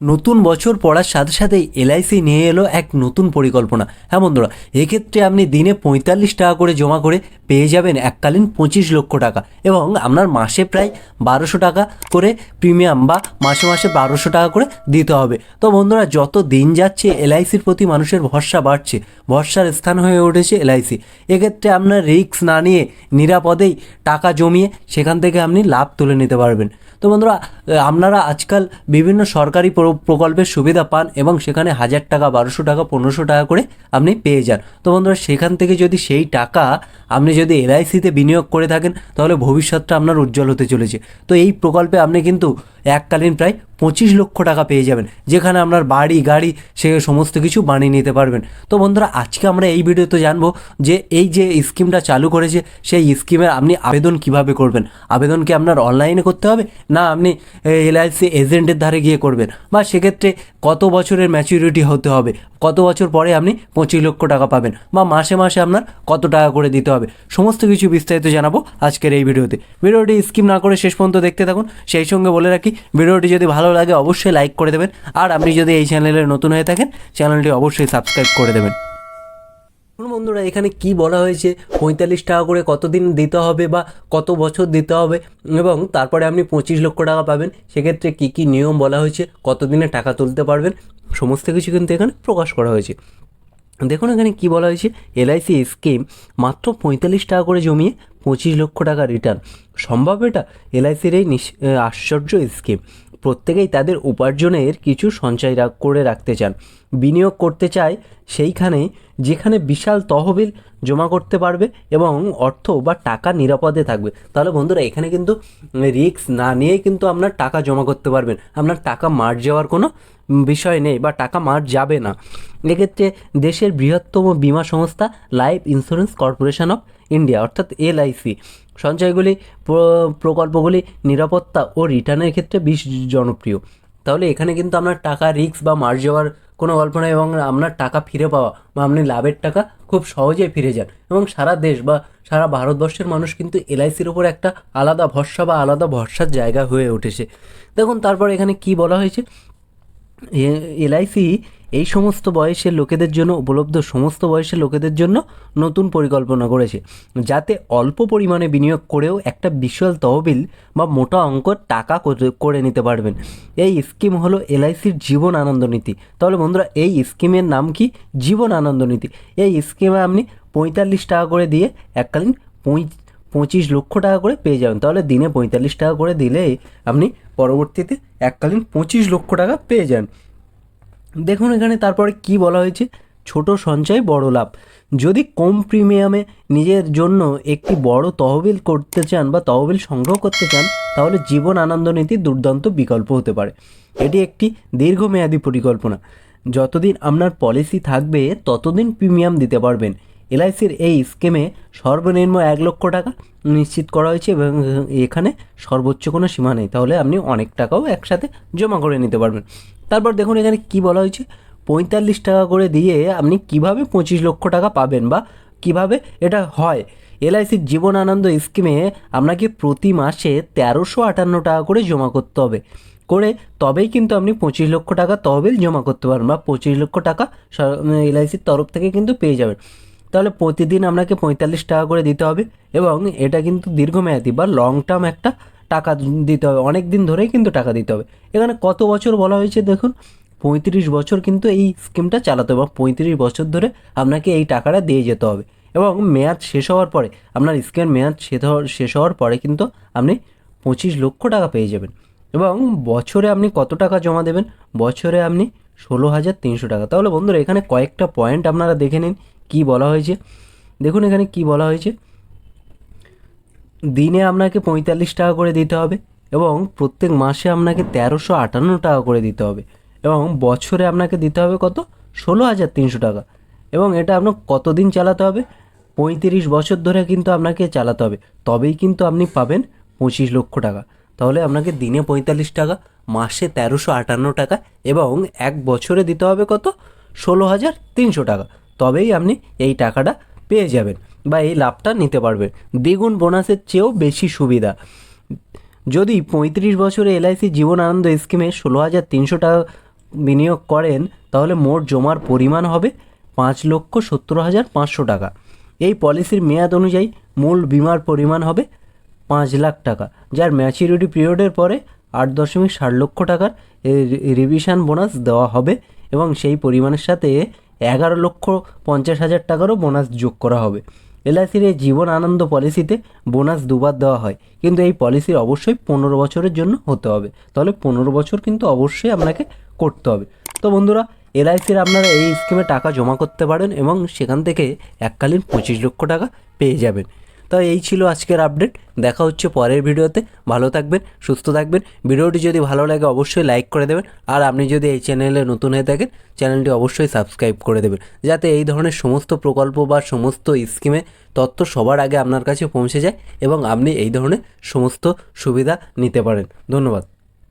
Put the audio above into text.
নতুন বছর পড়ার সাথে সাথেই এলআইসি নিয়ে এলো এক নতুন পরিকল্পনা। হ্যাঁ বন্ধুরা, এক্ষেত্রে আপনি দিনে পঁয়তাল্লিশ টাকা করে জমা করে পেয়ে যাবেন এককালীন পঁচিশ লক্ষ টাকা এবং আপনার মাসে প্রায় বারোশো টাকা করে প্রিমিয়াম বা মাসে মাসে বারোশো টাকা করে দিতে হবে। তো বন্ধুরা, যত দিন যাচ্ছে এলআইসির প্রতি মানুষের ভরসা বাড়ছে, ভরসার স্থান হয়ে উঠেছে এলআইসি। এক্ষেত্রে আপনার রিস্ক না নিয়ে নিরাপদেই টাকা জমিয়ে সেখান থেকে আপনি লাভ তুলে নিতে পারবেন। তো বন্ধুরা আপনারা আজকাল বিভিন্ন সরকারি প্রকল্পের সুবিধা পান এবং সেখানে হাজার টাকা, বারোশো টাকা, পনেরোশো টাকা করে আপনি পেয়ে যান। তো বন্ধুরা, সেখান থেকে যদি সেই টাকা আপনি যদি এলআইসিতে বিনিয়োগ করে থাকেন, তাহলে ভবিষ্যৎটা আপনার উজ্জ্বল হতে চলেছে। তো এই প্রকল্পে আপনি কিন্তু এককালীন প্রায় পঁচিশ লক্ষ টাকা পেয়ে যাবেন, যেখানে আপনার বাড়ি, গাড়ি, সে সমস্ত কিছু বানিয়ে নিতে পারবেন। তো বন্ধুরা, আজকে আমরা এই ভিডিওতে জানব যে এই যে স্কিমটা চালু করেছে, সেই স্কিমের আপনি আবেদন কীভাবে করবেন? আবেদন কি আপনার অনলাইনে করতে হবে, না আপনি এলআইসি এজেন্টের ধারে গিয়ে করবেন? বা সেক্ষেত্রে কত বছরের ম্যাচুরিটি হতে হবে? কত বছর পরে আপনি পঁচিশ লক্ষ টাকা পাবেন? বা মাসে মাসে আপনার কত টাকা করে দিতে হবে? সমস্ত কিছু বিস্তারিত জানাব আজকের এই ভিডিওতে। ভিডিওটি স্কিম না করে শেষ পর্যন্ত দেখতে থাকুন। সেই সঙ্গে বলে রাখি ভিডিওটি যদি ভালো লাগে, অবশ্যই লাইক করে দেবেন। আর আপনি যদি এই চ্যানেলে নতুন হয়ে থাকেন, চ্যানেলটি অবশ্যই সাবস্ক্রাইব করে দেবেন। বন্ধুরা, এখানে কি বলা হয়েছে? পঁয়তাল্লিশ টাকা করে কতদিন দিতে হবে বা কত বছর দিতে হবে? এবং তারপরে আপনি পঁচিশ লক্ষ টাকা পাবেন। সেক্ষেত্রে কি কি নিয়ম বলা হয়েছে? কতদিনে টাকা তুলতে পারবেন? সমস্ত কিছু কিন্তু এখানে প্রকাশ করা হয়েছে। দেখুন এখানে কি বলা হয়েছে? এলআইসি স্কিম মাত্র পঁয়তাল্লিশ টাকা করে জমিয়ে পঁচিশ লক্ষ টাকা রিটার্ন সম্ভব এটা এলআইসির এই আশ্চর্য স্কিম প্রত্যেকেই তাদের উপার্জনের কিছু সঞ্চয় করে রাখতে চান। বিনিয়োগ করতে চায় সেইখানে যেখানে বিশাল তহবিল জমা করতে পারবে এবং অর্থ বা টাকা নিরাপদে থাকবে। তাহলে বন্ধুরা, এখানে কিন্তু রিস্ক না নিয়ে কিন্তু আপনার টাকা জমা করতে পারবেন। আপনার টাকা মার যাওয়ার কোনো বিষয় নেই বা টাকা মার যাবে না। এক্ষেত্রে দেশের বৃহত্তম বীমা সংস্থা life insurance corporation of India, অর্থাৎ এলআইসি সঞ্চয়গুলি প্র- প্রকল্পগুলি নিরাপত্তা ও রিটার্নের ক্ষেত্রে বেশ জনপ্রিয়। তাহলে এখানে কিন্তু আপনার টাকা রিস্ক বা মার যাওয়ার কোনো গল্প নেই এবং আপনার টাকা ফিরে পাওয়া বা আপনি লাভের টাকা খুব সহজেই ফিরে যান। এবং সারা দেশ বা সারা ভারতবর্ষের মানুষ কিন্তু এলআইসির ওপর একটা আলাদা ভরসা বা আলাদা ভরসার জায়গা হয়ে উঠেছে। দেখুন, তারপর এখানে কি বলা হয়েছে? এলআইসি এই সমস্ত বয়সের লোকেদের জন্য উপলব্ধ সমস্ত বয়সের লোকেদের জন্য নতুন পরিকল্পনা করেছে। যাতে অল্প পরিমাণে বিনিয়োগ করেও একটা বিশাল তহবিল বা মোটা অঙ্ক টাকা করে- নিতে পারবেন। এই স্কিম হলো এলআইসির জীবন আনন্দ নীতি। তাহলে বন্ধুরা, এই স্কিমের নাম কি? জীবন আনন্দ নীতি। এই স্কিমে আপনি পঁয়তাল্লিশ টাকা করে দিয়ে এককালীন পঁই পঁচিশ লক্ষ টাকা করে পেয়ে যাবেন। তাহলে দিনে পঁয়তাল্লিশ টাকা করে দিলে আপনি পরবর্তীতে এককালীন পঁচিশ লক্ষ টাকা পেয়ে যান। দেখুন এখানে তারপরে কি বলা হয়েছে? ছোট সঞ্চয়, বড় লাভ। যদি কম প্রিমিয়ামে নিজের জন্য একটি বড় তহবিল করতে চান বা তহবিল সংগ্রহ করতে চান, তাহলে জীবন আনন্দ নীতি দুর্দান্ত বিকল্প হতে পারে। এটি একটি দীর্ঘমেয়াদী পরিকল্পনা। যতদিন আপনার পলিসি থাকবে, ততদিন প্রিমিয়াম দিতে পারবেন। এলআইসির এই স্কিমে সর্বনিম্ন এক লক্ষ টাকা নিশ্চিত করা হয়েছে এবং এখানে সর্বোচ্চ কোনো সীমা নেই। তাহলে আপনি অনেক টাকাও একসাথে জমা করে নিতে পারবেন। তারপর দেখুন এখানে কি বলা হয়েছে? পঁয়তাল্লিশ টাকা করে দিয়ে আপনি কীভাবে পঁচিশ লক্ষ টাকা পাবেন বা কীভাবে এটা হয়? এলআইসির জীবন আনন্দ স্কিমে আপনাকে প্রতি মাসে তেরোশো আটান্ন টাকা করে জমা করতে হবে। করে তবেই কিন্তু আপনি পঁচিশ লক্ষ টাকা তহবিল জমা করতে পারবেন বা পঁচিশ লক্ষ টাকা এলআইসির তরফ থেকে কিন্তু পেয়ে যাবেন। তাহলে প্রতিদিন আপনাকে পঁয়তাল্লিশ টাকা করে দিতে হবে এবং এটা কিন্তু দীর্ঘমেয়াদী বা লং টার্ম একটা টাকা দিতে হবে। অনেক দিন ধরেই কিন্তু টাকা দিতে হবে। এখানে কত বছর বলা হয়েছে দেখুন? পঁয়ত্রিশ বছর কিন্তু এই স্কিমটা চালাতে হবে পঁয়ত্রিশ বছর ধরে আপনাকে এই টাকাটা দিয়ে যেতে হবে। এবং মেয়াদ শেষ হওয়ার পরে, আপনার স্কিমের মেয়াদ শেষ হওয়ার পরে কিন্তু আপনি পঁচিশ লক্ষ টাকা পেয়ে যাবেন। এবং বছরে আপনি কত টাকা জমা দেবেন? বছরে আপনি ষোলো হাজার তিনশো টাকা। তাহলে বন্ধুরা, এখানে কয়েকটা পয়েন্ট আপনারা দেখে নিন। কী বলা হয়েছে? দেখুন এখানে কি বলা হয়েছে। দিনে আপনাকে পঁয়তাল্লিশ টাকা করে দিতে হবে এবং প্রত্যেক মাসে আপনাকে তেরোশো আটান্ন টাকা করে দিতে হবে এবং বছরে আপনাকে দিতে হবে কত? ষোলো হাজার তিনশো টাকা। এবং এটা আপনার কতদিন চালাতে হবে? পঁয়ত্রিশ বছর ধরে কিন্তু আপনাকে চালাতে হবে। তবেই কিন্তু আপনি পাবেন পঁচিশ লক্ষ টাকা। তাহলে আপনাকে দিনে পঁয়তাল্লিশ টাকা, মাসে তেরোশো আটান্ন টাকা এবং এক বছরে দিতে হবে কত? ষোলো হাজার তিনশো টাকা। তবেই আপনি এই টাকাটা পেয়ে যাবেন বা এই লাভটা নিতে পারবেন। দ্বিগুণ বোনাসের চেয়েও বেশি সুবিধা। যদি পঁয়ত্রিশ বছরে এলআইসি জীবন আনন্দ স্কিমে ষোলো হাজার তিনশো টাকা বিনিয়োগ করেন, তাহলে মোট জমার পরিমাণ হবে পাঁচ লক্ষ সত্তর হাজার পাঁচশো টাকা। এই পলিসির মেয়াদ অনুযায়ী মূল বিমার পরিমাণ হবে পাঁচ লাখ টাকা, যার ম্যাচুরিটি পিরিয়ডের পরে আট দশমিক ষাট লক্ষ টাকার রিভিশন বোনাস দেওয়া হবে এবং সেই পরিমাণের সাথে এগারো লক্ষ পঞ্চাশ হাজার টাকারও বোনাস যোগ করা হবে। এলআইসির এই জীবন আনন্দ পলিসিতে বোনাস দুবার দেওয়া হয়, কিন্তু এই পলিসির অবশ্যই পনেরো বছরের জন্য হতে হবে। তাহলে পনেরো বছর কিন্তু অবশ্যই আপনাকে করতে হবে। তো বন্ধুরা, এলআইসির আপনারা এই স্কিমে টাকা জমা করতে পারেন এবং সেখান থেকে এককালীন পঁচিশ লক্ষ টাকা পেয়ে যাবেন। তো এই ছিল আজকের আপডেট দেখা হচ্ছে পরের ভিডিওতে। ভালো থাকবেন, সুস্থ থাকবেন। ভিডিওটি যদি ভালো লাগে অবশ্যই লাইক করে দেবেন। আর আপনি যদি এই চ্যানেলে নতুন হয়ে থাকেন চ্যানেলটি অবশ্যই সাবস্ক্রাইব করে দেবেন। যাতে এই ধরনের সমস্ত প্রকল্প বা সমস্ত স্কিমে তথ্য সবার আগে আপনার কাছে পৌঁছে যায় এবং আপনি এই ধরনের সমস্ত সুবিধা নিতে পারেন। ধন্যবাদ।